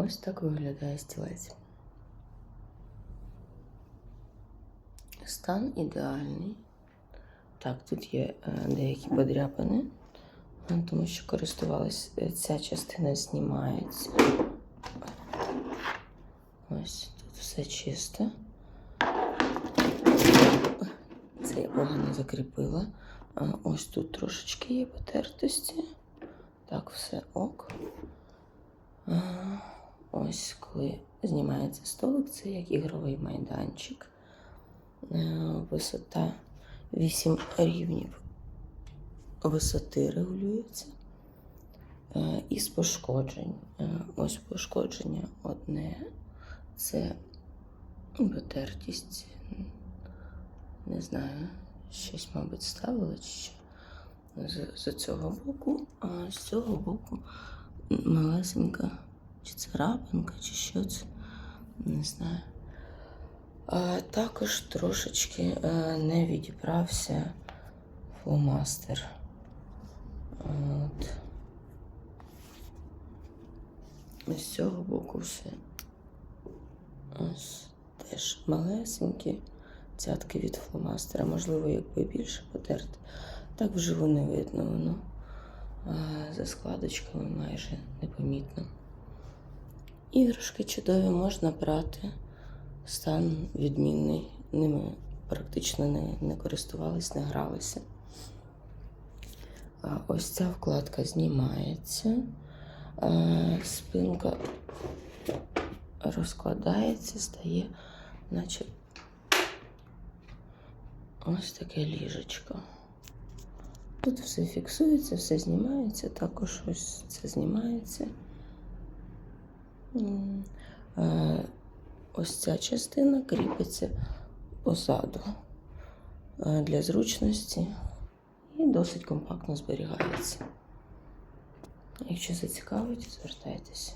Ось так виглядає стілець. Стан ідеальний. Так, тут є е, деякі подряпини, е, тому що користувалась е, ця частина знімається. Ось тут все чисто. Це я погано закріпила. Ось тут трошечки є потертості. Так, все ок. Ось коли знімається столик, це як ігровий майданчик. Е, Висота 8 рівнів висоти регулюється. Е, Із пошкоджень. Е, Ось пошкодження одне. Це потертість. Не знаю, щось, мабуть, ставили чи що. З, з цього боку, а з цього боку малесенька, чи царапинка, чи що це, не знаю. А, також трошечки е, не відібрався фломастер. От. З цього боку все. Ось теж малесенькі цятки від фломастера. Можливо, якби більше потерти. Так вживу не видно воно. За складочками майже непомітно. Іграшки чудові можна брати. Стан відмінний. Ними практично не, не користувались, не гралися. Ось ця вкладка знімається. Спинка розкладається, стає, наче ось таке ліжечко. Тут все фіксується, все знімається, також ось це знімається. Е, Ось ця частина кріпиться позаду е, для зручності і досить компактно зберігається. Якщо зацікавить, звертайтеся.